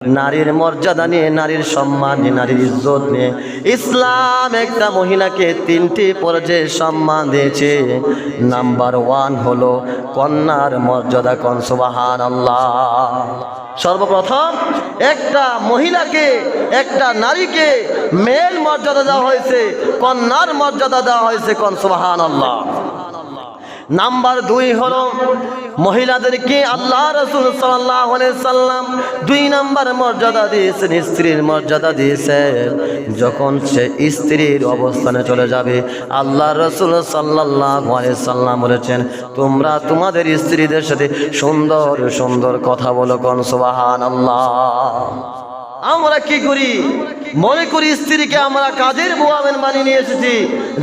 নারীর মর্যাদা নিয়ে, নারীর সম্মান নিয়ে, নারীর ইজ্জত নিয়ে। ইসলাম একটা মহিলাকে তিনটি পর্যায়ে সম্মান দিয়েছে। নাম্বার ওয়ান হলো কন্যার মর্যাদা কনসবাহান আল্লাহ সর্বপ্রথম একটা মহিলাকে, একটা নারীকে মেল মর্যাদা দেওয়া হয়েছে, কন্যার মর্যাদা দেওয়া হয়েছে কনসবাহান আল্লাহ নাম্বার দুই হলো মহিলাদেরকে আল্লাহ রসুল সাল্লাম দুই নাম্বার মর্যাদা দিয়েছেন, স্ত্রীর মর্যাদা দিয়েছেন। যখন সে স্ত্রীর অবস্থানে চলে যাবে, আল্লাহ রসুল সাল্লাম বলেছেন, তোমরা তোমাদের স্ত্রীদের সাথে সুন্দর সুন্দর কথা বলো কন সুবাহান আল্লাহ আমরা কি করি? মনে করি স্ত্রীকে আমরা কাজের বোয়ামেন বানিয়ে নিয়ে এসেছি।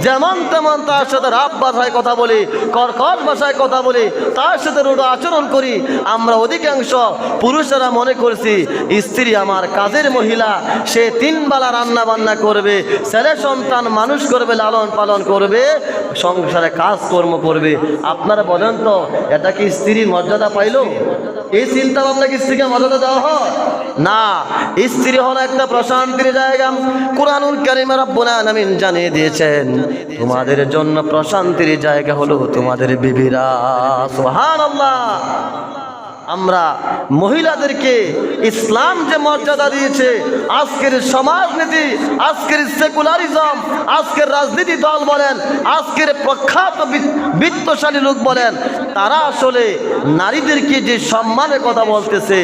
যেমন তেমন তার সাথে রাব ভাষায় কথা বলি কর্কট ভাষায় কথা বলি, তার সাথে রুড়ো আচরণ করি। আমরা অধিকাংশ পুরুষেরা মনে করছি, স্ত্রী আমার কাজের মহিলা, সে তিন বেলা রান্না বান্না করবে, ছেলে সন্তান মানুষ করবে, লালন পালন করবে, সংসারে কাজকর্ম করবে। আপনারা বলেন তো, এটা কি স্ত্রীর মর্যাদা পাইলো? এই চিন্তা ভাবনা কি স্ত্রীকে মর্যাদা দেওয়া হয়? না। স্ত্রী হলো একটা প্রশান্তির জায়গা। কোরআনুল কারিমে রব্বুল জানিয়ে দিয়েছেন, তোমাদের জন্য প্রশান্তির জায়গা হলো তোমাদের বিবিরা। সুবহানাল্লাহ। আমরা মহিলাদেরকে ইসলাম যে মর্যাদা দিয়েছে, আজকের সমাজনীতি, আজকের সেকুলারিজম, আজকের রাজনীতি দল বলেন, আজকের প্রখ্যাত বিত্তশালী লোক বলেন, তারা আসলে নারীদেরকে যে সম্মানের কথা বলতেছে,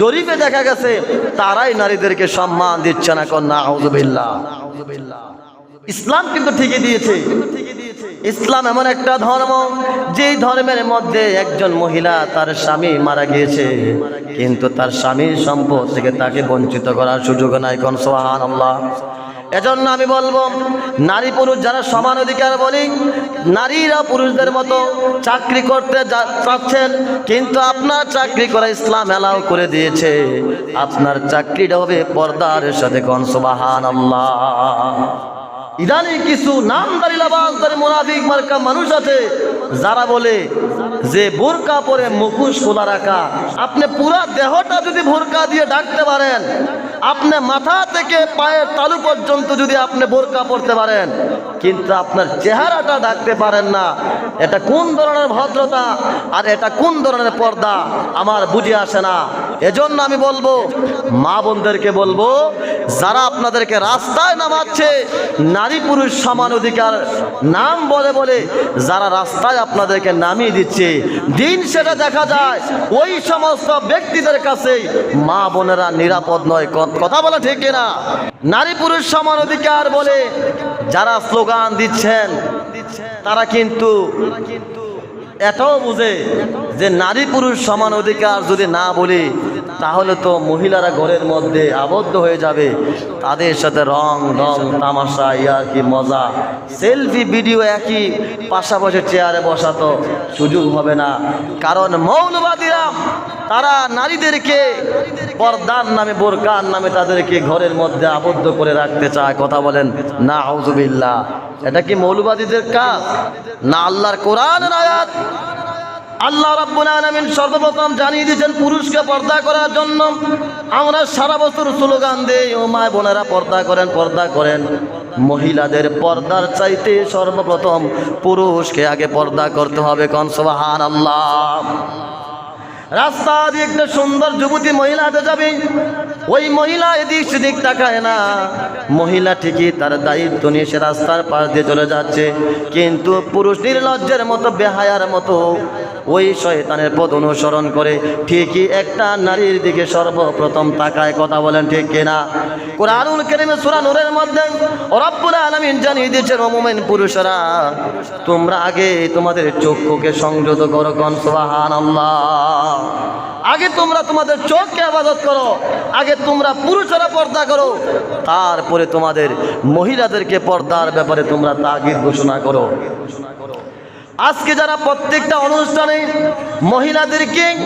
জরিপে দেখা গেছে তারাই নারীদেরকে সম্মান দিচ্ছে না কন্যা আউজুবিল্লাহ ইসলাম কিন্তু ঠিকই দিয়েছে। ইসলাম এমন একটা ধর্ম, যেই ধর্মের মধ্যে একজন মহিলা তার স্বামী মারা গিয়েছে। কিন্তু তার স্বামীর সম্পদ থেকে তাকে বঞ্চিত করার সুযোগ নাই, কোন সোহান আল্লাহ এজন্য আমি বলব, নারী পুরুষ যারা সমান অধিকার বলি, নারীরা পুরুষদের মতো চাকরি করতে চাচ্ছেন, কিন্তু আপনার চাকরি করা ইসলাম এলাও করে দিয়েছে। আপনার চাকরিটা হবে পর্দার সাথে, কোন সোবাহান আল্লাহ ইদানিং কিছু নামদারি লাবাসদারি মোনাফিক মার্কা মানুষ আছে, যারা বলে যে বোরকা পরে মুখোশ খোলা রাখা। আপনি পুরা দেহটা যদি বোরকা দিয়ে ডাকতে পারেন আপনি মাথা থেকে পায়ের তালু পর্যন্ত যদি আপনি বোরকা পরতে পারেন, কিন্তু আপনার চেহারাটা ডাকতে পারেন না। এটা কোন ধরনের ভদ্রতা আর এটা কোন ধরনের পর্দা? আমার বুঝে আসে না। এজন্য আমি বলব, মা বোনদেরকে বলব, যারা আপনাদেরকে রাস্তায় নামাচ্ছে, নারী পুরুষ সমান অধিকার, নাম বলে বলে যারা রাস্তায় আপনাদেরকে নামিয়ে দিচ্ছে, দিন সেটা দেখা যায়, ওই সমস্ত ব্যক্তিদের কাছেই মা বোনেরা নিরাপদ নয় কথা বলা ঠিক না নারী পুরুষ সমান অধিকার বলে যারা স্লোগান দিচ্ছেন, তারা কিন্তু এটাও বুঝে যে নারী পুরুষ সমান অধিকার যদি না বলি তাহলে তো মহিলারা ঘরের মধ্যে আবদ্ধ হয়ে যাবে। তাদের সাথে রং রং, তামাশা ইয়ার কি মজা, সেলফি, ভিডিও একই, পাশাপাশি চেয়ারে বসাতো সুযোগ হবে না। কারণ মৌলবাদীরা, তারা নারীদেরকে পর্দার নামে বোরকার নামে তাদেরকে ঘরের মধ্যে আবদ্ধ করে রাখতে চায়। কথা বলেন না হজুবিল্লা এটা কি মৌলবাদীদের কাজ? না আল্লাহর কোরআনের আয়াত? আল্লাহ রাব্বুল আলামিন সর্বপ্রথম জানিয়ে দিয়েছেন, পুরুষকে পর্দা করার জন্য। আমরা সারা বছর স্লোগান দেই, ও মা বোনেরা, পর্দা করেন পর্দা করেন। মহিলাদের পর্দার চাইতে সর্বপ্রথম পুরুষকে আগে পর্দা করতে হবে, কন সুবহান আল্লাহ রাস্তা দিয়ে একটা সুন্দর যুবতী মহিলা যাবে, ওই মহিলা এদিক সেদিক তাকায় না। মহিলা ঠিকই তার দায়িত্ব নিয়ে সে রাস্তার পাশ দিয়ে চলে যাচ্ছে, কিন্তু পুরুষ নির্লজ্জের মতো, বেহায়ার মতো ওই শয়তানের পদ অনুসরণ করে ঠিকই একটা নারীর দিকে সর্বপ্রথম তাকায় কথা বলেন ঠিক কিনা? কোরআনুল কারীমে সূরা নূরের মধ্যে রব্বুল আলামিন জানিয়ে দিয়েছেন, ও মুমিন পুরুষরা, তোমরা আগে তোমাদের চক্ষুকে সংযত করো কোন? সুবহানাল্লাহ। আগে তোমরা তোমাদের চোখকে আবাদত করো। আগে তোমরা পুরুষেরা পর্দা করো। তারপরে তোমাদের মহিলাদেরকে পর্দার ব্যাপারে তোমরা তাগিদ ঘোষণা করো। আজকে যারা প্রত্যেকটা অনুষ্ঠানে মহিলাদেরকে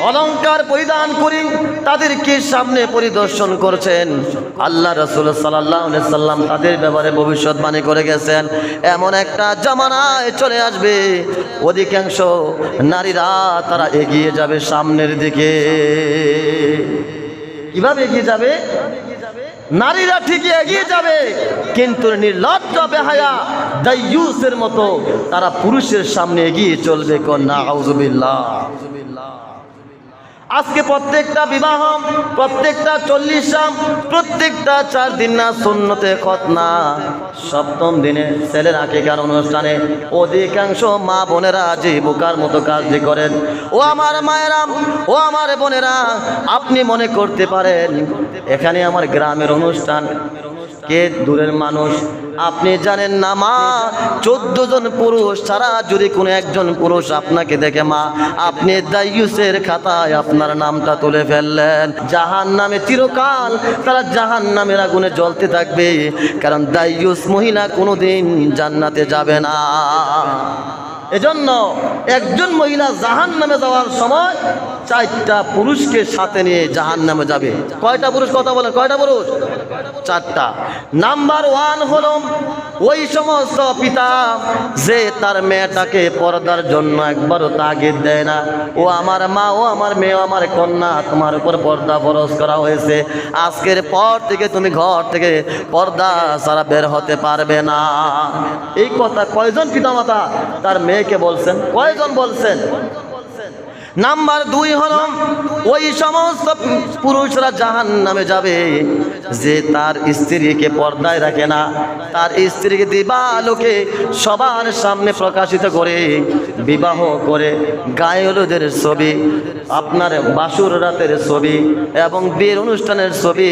অলংকার পরিধান করি তাদেরকে সামনে পরিদর্শন করছেন। আল্লাহ রসুল সাল্লাহ সাল্লাম তাদের ব্যাপারে ভবিষ্যৎবাণী করে গেছেন। এমন একটা জামানায় চলে আসবে। অধিকাংশ নারীরা তারা এগিয়ে যাবে সামনের দিকে। কীভাবে এগিয়ে যাবে? নারীরা ঠিকই এগিয়ে যাবে, কিন্তু নির্লজ্জ বেহায়া দাইয়ুসের মতো তারা পুরুষের সামনে এগিয়ে চলবে কন্যা আউজুবিল্লাহ আজকে প্রত্যেকটা বিবাহ, প্রত্যেকটা চল্লিশাম, প্রত্যেকটা চার দিন না শূন্যতে খতনা। সপ্তম দিনে ছেলের আকিকার অনুষ্ঠানে অধিকাংশ মা বোনেরা যে বোকার মতো কাজটি করেন। ও আমার মায়েরা, ও আমার বোনেরা, আপনি মনে করতে পারেন এখানে আমার গ্রামের অনুষ্ঠান। কে দূরের মানুষ? আপনি জানেন না মা, চোদ্দ জন পুরুষ ছাড়া যদি কোনো একজন পুরুষ আপনাকে দেখে মা, আপনি দাইয়ুসের খাতায় আপনার নামটা তুলে ফেললেন। জাহান নামে চিরকাল তারা জাহান নামের আগুনে জ্বলতে থাকবে, কারণ দাইয়ুস মহিলা কোনোদিন জান্নাতে যাবে না। এজন্য একজন মহিলা জাহান নামে যাওয়ার সময় চারটা পুরুষকে সাথে নিয়ে জাহান নামে যাবে। কয়টা পুরুষ কথা বলেন? কয়টা পুরুষ? চারটা। নাম্বার ওয়ান হলো ওই সমস্ত পিতা যে তার মেয়েটাকে পর্দার জন্য একবারও তাগিদ দেয় না। ও আমার মা, ও আমার মেয়ে আমার কন্যা, তোমার উপর পর্দা ফরজ করা হয়েছে। আজকের পর থেকে তুমি ঘর থেকে পর্দা সারা বের হতে পারবে না। এই কথা কয়জন পিতামাতা তার মেয়েকে বলছেন? কয়জন বলছেন? নাম্বার দুই হল, ওই সমস্ত পুরুষরা জাহান নামে যাবে যে তার স্ত্রীকে পর্দায় রাখে না। তার স্ত্রীকে দিবালোকে সবার সামনে প্রকাশিত করে, বিবাহ করে গায়ে হলুদের ছবি আপনার বাসুর রাতের ছবি এবং বিয়ের অনুষ্ঠানের ছবি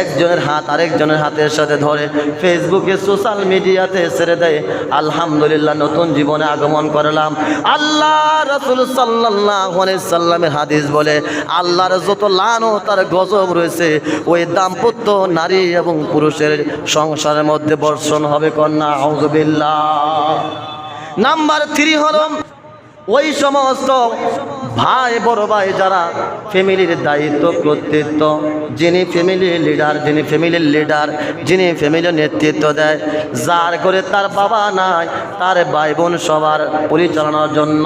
একজনের হাত আরেকজনের হাতের সাথে ধরে ফেসবুকে, সোশ্যাল মিডিয়াতে ছেড়ে দেয়। আলহামদুলিল্লাহ, নতুন জীবনে আগমন করলাম। আল্লাহ রসুল সাল্লামের হাদিস বলে, আল্লাহর যত লানো তার গজব রয়েছে, ওই দাম্পত্য নারী এবং পুরুষের সংসারের মধ্যে বর্ষণ হবে কন্যা আউজবিল্লাহ নাম্বার থ্রি হল ওই সমস্ত ভাই, বড় ভাই যারা ফ্যামিলির দায়িত্ব কর্তৃত্ব, যিনি ফ্যামিলির লিডার যিনি ফ্যামিলির লিডার যিনি ফ্যামিলির নেতৃত্ব দেয়, যার করে তার বাবা নাই, তার ভাই বোন সবার পরিচালনার জন্য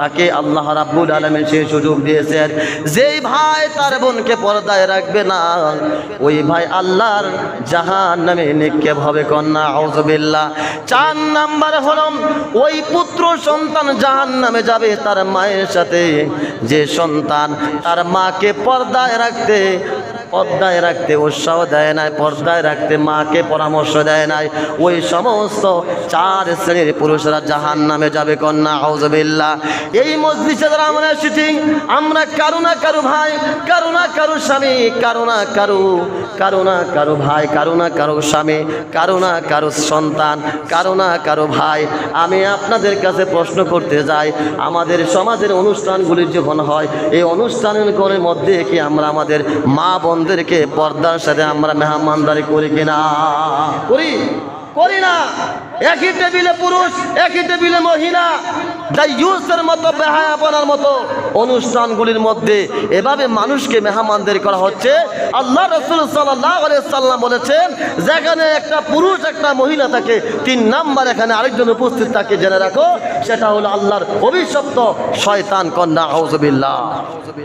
তাকে আল্লাহ রাব্বুল আলমের সেই সুযোগ দিয়েছেন। যেই ভাই তার বোনকে পর্দায় রাখবে না, ওই ভাই আল্লাহর জাহান নামে নিক্ষেপ হবে কন্যা। আউজবিল্লা চার নাম্বার হল ওই পুত্র সন্তান জাহান নামে যাবে তার মায়ের সাথে। যে সন্তান তার মাকে পর্দায় রাখতে পর্দায় রাখতে উৎসাহ দেয় নাই, পর্দায় রাখতে মাকে পরামর্শ দেয় নাই। ওই সমস্ত চার শ্রেণির পুরুষরা জাহান নামে যাবে কন্যা হজবিল্লা এই মসজিদে যারা আমরা এসেছি, আমরা কারও না কারও ভাই, কারও না কারও স্বামী, কারও না কারও কারও না কারও ভাই, কারও না কারও স্বামী, কারও না কারও সন্তান, কারও না কারও ভাই। আমি আপনাদের কাছে প্রশ্ন করতে যাই, আমাদের সমাজের অনুষ্ঠানগুলি যখন হয়, এই অনুষ্ঠানগুলোর মধ্যে কি আমরা আমাদের মা বোনদেরকে পর্দার সাথে আমরা মেহমানদারি করি কিনা? করি। করি না। একই টেবিলে পুরুষ, একই টেবিলে মহিলা। দাইয়ুসের মতো বেহায়াপনার মতো অনুষ্ঠানগুলির মধ্যে এভাবে মানুষকে মেহমানদারি করা হচ্ছে। আল্লাহ রসুল সাল্লাম বলেছেন, যেখানে একটা পুরুষ, একটা মহিলা থাকে, তিন নাম্বার এখানে আরেকজন উপস্থিত থাকে, জেনে রাখো, সেটা হলো আল্লাহর অভিশপ্ত শয়তান কন্যা হৌজবিল্লা